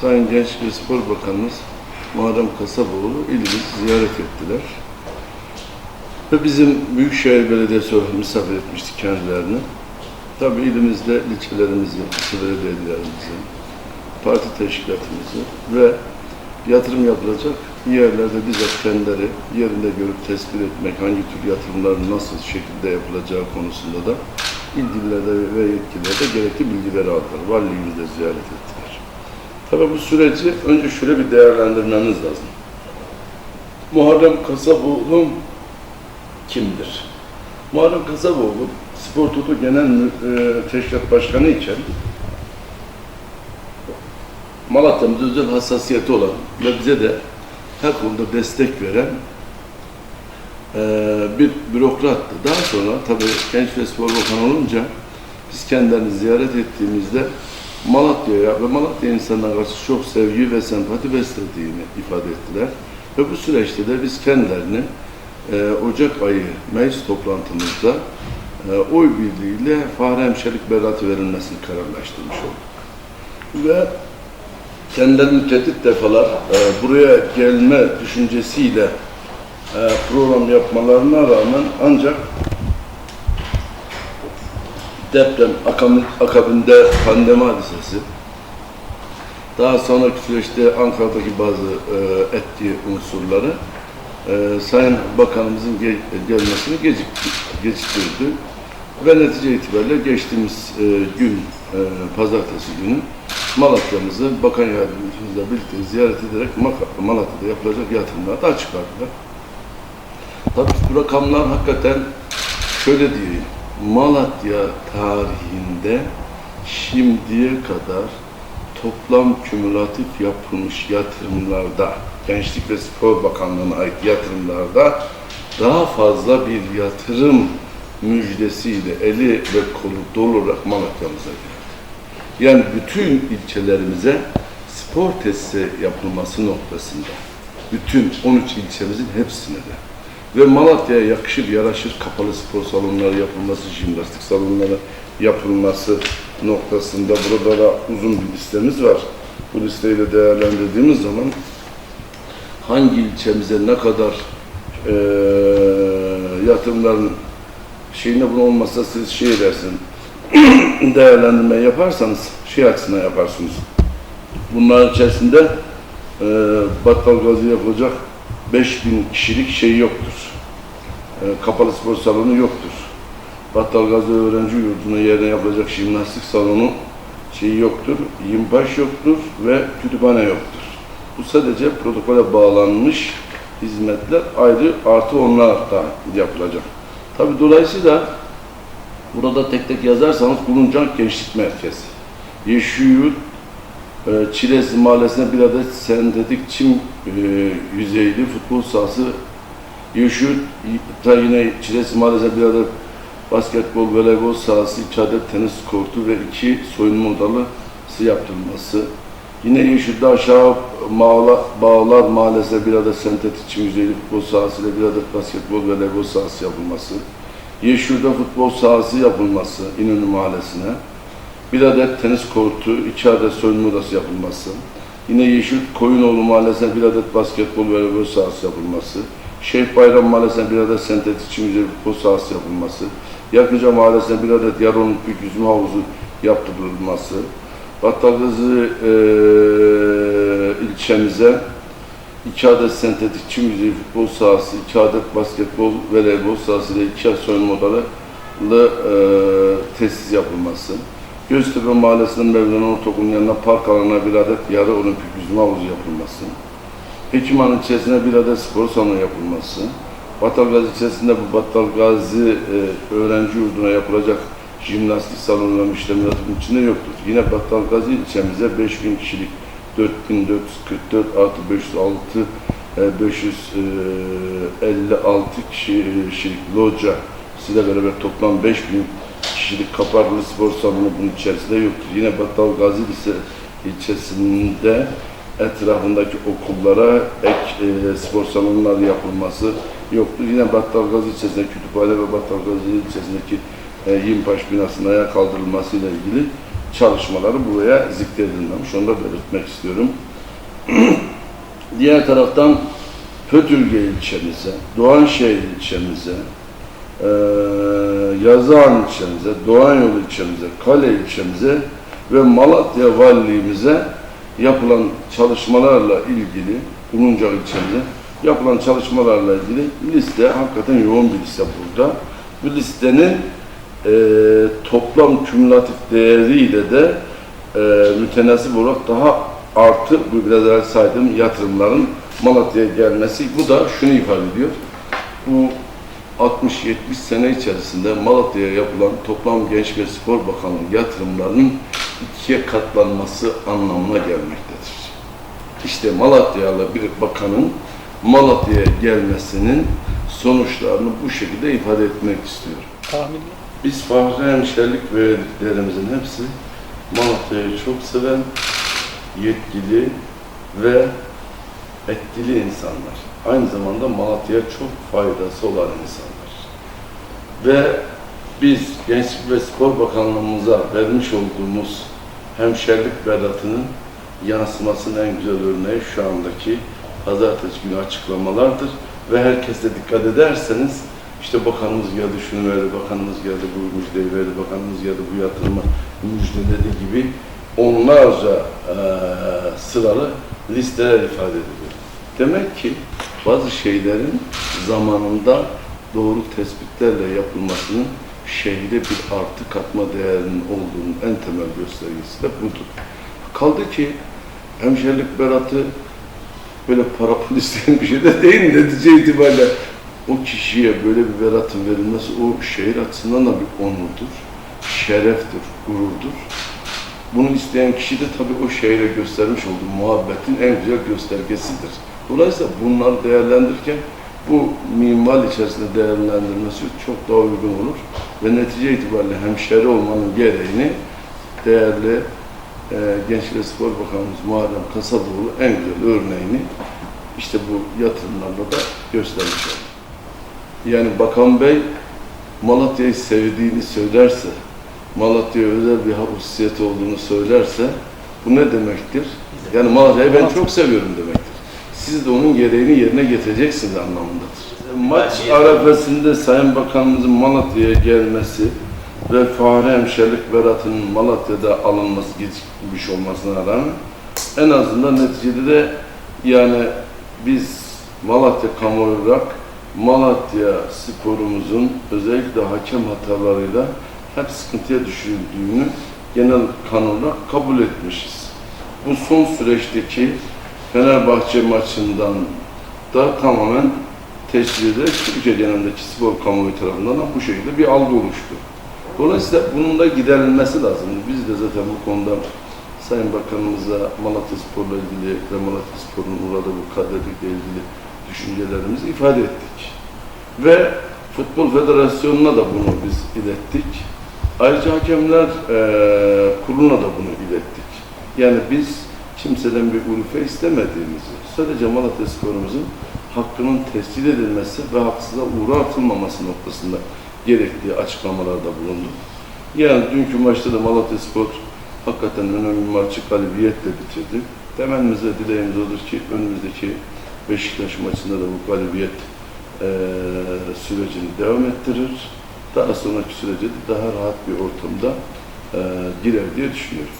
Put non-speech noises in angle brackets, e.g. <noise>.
Sayın Genç ve Spor Bakanımız Muharrem Kasaboğlu ilimizi ziyaret ettiler. Ve bizim Büyükşehir Belediyesi olarak misafir etmiştik kendilerini. Tabii ilimizde ilçelerimizi, ilçe belediyelerimizi, parti teşkilatımızı ve yatırım yapılacak yerlerde bizzat kendileri yerinde görüp tespit etmek, hangi tür yatırımların nasıl şekilde yapılacağı konusunda da ilgililerde ve yetkililerde gerekli bilgileri aldılar. Valiliğimizi de ziyaret ettiler. Tabii bu süreci önce şöyle bir değerlendirmemiz lazım. Muharrem Kasaboğlu kimdir? Muharrem Kasaboğlu Spor Toto Genel e, Teşkilat Başkanı iken Malatya'mızda özel hassasiyeti olan ve bize de her konuda destek veren eee, bir bürokrattı. Daha sonra tabii Genç ve Spor Bakanı olunca biz kendilerini ziyaret ettiğimizde Malatya'ya ve Malatya insanlarına karşı çok sevgi ve sempati beslediğini ifade ettiler. Ve bu süreçte de biz kendilerini eee, Ocak ayı meclis toplantımızda eee, oy birliğiyle Fahri Hemşerik beratı verilmesini kararlaştırmış olduk. Ve kendileri müteddit defalar e, buraya gelme düşüncesiyle e, program yapmalarına rağmen ancak deprem akabin- akabinde pandemi hadisesi daha sonraki süreçte Ankara'daki bazı e, etki unsurları e, Sayın Bakanımızın ge- gelmesini gecikti, geciktirdi. Ve netice itibariyle geçtiğimiz e, gün, e, pazartesi günü Malatya'mızı Bakan Yardımcımızla birlikte ziyaret ederek Malatya'da yapılacak yatırımları da açıkladılar. Tabii bu rakamlar hakikaten şöyle diyeyim, Malatya tarihinde şimdiye kadar toplam kümülatif yapılmış yatırımlarda, Gençlik ve Spor Bakanlığı'na ait yatırımlarda daha fazla bir yatırım müjdesiyle eli ve kolu dolu olarak Malatya'mıza geldi. Yani bütün ilçelerimize spor tesisi yapılması noktasında, bütün 13 ilçemizin hepsine de ve Malatya'ya yakışır, yaraşır kapalı spor salonları yapılması, jimnastik salonları yapılması noktasında burada da uzun bir listemiz var. Bu listeyi de değerlendirdiğimiz zaman hangi ilçemize ne kadar eee yatırımların şeyine bunu olmazsa siz şey edersin, <coughs> değerlendirme yaparsanız şey açısından yaparsınız. Bunların içerisinde e, Battal Gazi yapılacak 5000 kişilik şey yoktur. E, kapalı spor salonu yoktur. Battal Gazi öğrenci yurduna yerine yapılacak jimnastik salonu şeyi yoktur. Yimbaş yoktur ve kütüphane yoktur. Bu sadece protokole bağlanmış hizmetler ayrı artı onlar da yapılacak. Tabi dolayısıyla Burada tek tek yazarsanız Buluncan Gençlik Merkezi. Yeşilyurt e, Çilesi Mahallesi'ne bir adet sentetik çim e, yüzeyli futbol sahası Yeşilyurt ta yine Çilesi Mahallesi'ne bir adet basketbol, voleybol sahası, iki adet tenis kortu ve iki soyunma odalısı yaptırılması. Yine Yeşil'de aşağı Bağlar, Bağlar Mahallesi'ne bir adet sentetik çim yüzeyli futbol sahası ile bir adet basketbol, voleybol sahası yapılması. Yeşil'de futbol sahası yapılması İnönü Mahallesi'ne. Bir adet tenis kortu, iki adet soyunma odası yapılması. Yine Yeşil Koyunoğlu Mahallesi'ne bir adet basketbol ve voleybol sahası yapılması. Şeyh Bayram Mahallesi'ne bir adet sentetik çim yüzeyli futbol sahası yapılması. Yakıca Mahallesi'ne bir adet yarı olimpik yüzme havuzu yaptırılması. Battalgazi eee ilçemize iki adet sentetik çim yüzeyi futbol sahası, iki adet basketbol, voleybol sahası ile iki soyunma odalı e, tesis yapılması. Göztepe Mahallesi'nin Mevlana Ortaokulu'nun yanına park alanına bir adet yarı olimpik yüzme havuzu yapılması. Hekimhan ilçesine bir adet spor salonu yapılması. Battalgazi ilçesinde bu Battalgazi e, öğrenci yurduna yapılacak jimnastik salonunun işlemleri içinde yoktur. Yine Battalgazi ilçemize 5000 kişilik 4444 artı 506 e, 556 kişilik loca size beraber toplam 5000 kişilik kaparlı spor salonu bunun içerisinde yoktur. Yine Battal Gazi Lise ilçesinde etrafındaki okullara ek e, spor salonları yapılması yoktur. Yine Battal Gazi ilçesinde kütüphane ve Battal Gazi ilçesindeki e, Yimpaş binasının ayağa kaldırılması ile ilgili çalışmaları buraya zikredilmemiş. Onu da belirtmek istiyorum. <clears throat> Diğer taraftan Pötürge ilçemize, Doğanşehir ilçemize, eee Yazıhan ilçemize, Doğanyolu ilçemize, Kale ilçemize ve Malatya valiliğimize yapılan çalışmalarla ilgili, Ulunca ilçemize yapılan çalışmalarla ilgili liste hakikaten yoğun bir liste burada. Bu listenin eee, toplam kümülatif değeriyle de eee mütenasip olarak daha artı bu biraz evvel saydığım yatırımların Malatya'ya gelmesi bu da şunu ifade ediyor. Bu 60-70 sene içerisinde Malatya'ya yapılan toplam Genç ve Spor Bakanlığı yatırımlarının ikiye katlanması anlamına gelmektedir. İşte Malatyalı bir bakanın Malatya'ya gelmesinin sonuçlarını bu şekilde ifade etmek istiyorum. Tahmin Biz Fahri Hemşerilik verdiklerimizin hepsi Malatya'yı çok seven, yetkili ve etkili insanlar. Aynı zamanda Malatya'ya çok faydası olan insanlar. Ve biz Gençlik ve Spor Bakanlığımıza vermiş olduğumuz hemşerilik beratının yansımasının en güzel örneği şu andaki pazartesi günü açıklamalardır. Ve herkes de dikkat ederseniz işte bakanımız geldi şunu verdi, bakanımız geldi bu müjdeyi verdi, bakanımız geldi bu yatırımı müjdeledi gibi onlarca eee, sıralı listeler ifade ediliyor. Demek ki bazı şeylerin zamanında doğru tespitlerle yapılmasının şehre bir artı katma değerinin olduğunun en temel göstergesi de budur. Kaldı ki hemşerilik beratı böyle para isteyen bir şey de değil netice itibariyle o kişiye böyle bir beratın verilmesi o şehir açısından da bir onurdur, şereftir, gururdur. Bunu isteyen kişi de tabii o şehre göstermiş olduğu muhabbetin en güzel göstergesidir. Dolayısıyla bunları değerlendirirken bu minval içerisinde değerlendirilmesi çok daha uygun olur ve netice itibariyle hemşeri olmanın gereğini değerli e, Gençlik ve Spor Bakanımız Muharrem Kasaboğlu en güzel örneğini işte bu yatırımlarla da göstermiş oldu. Yani Bakan Bey Malatya'yı sevdiğini söylerse, Malatya'ya özel bir hususiyeti olduğunu söylerse bu ne demektir? Yani Malatya'yı ben çok seviyorum demektir. Siz de onun gereğini yerine getireceksiniz anlamındadır. Maç arefesinde Sayın Bakanımızın Malatya'ya gelmesi ve Fahri Hemşerilik Berat'ın Malatya'da alınması gecikmiş olmasına rağmen en azından neticede de yani biz Malatya kamuoyu olarak Malatya sporumuzun özellikle hakem hatalarıyla hep sıkıntıya düşürdüğünü genel kanunla kabul etmişiz. Bu son süreçteki Fenerbahçe maçından da tamamen teşkil ederek Türkiye genelindeki spor kamuoyu tarafından da bu şekilde bir algı oluştu. Dolayısıyla bunun da giderilmesi lazım. Biz de zaten bu konuda Sayın Bakanımıza Malatya Spor'la ilgili ve Malatya Spor'un uğradığı kaderlikle ilgili düşüncelerimizi ifade ettik. Ve Futbol Federasyonu'na da bunu biz ilettik. Ayrıca Hakemler eee Kurulu'na da bunu ilettik. Yani biz kimseden bir ulufe istemediğimizi, sadece Malatya Spor'umuzun hakkının tescil edilmesi ve haksıza uğratılmaması noktasında gerektiği açıklamalarda bulunduk. Yani dünkü maçta da Malatya Spor hakikaten önemli bir maçı galibiyetle bitirdi. Temennimiz ve dileğimiz odur ki önümüzdeki Beşiktaş maçında da bu galibiyet eee, sürecini devam ettirir. Daha sonraki sürece daha rahat bir ortamda eee, girer diye düşünüyorum.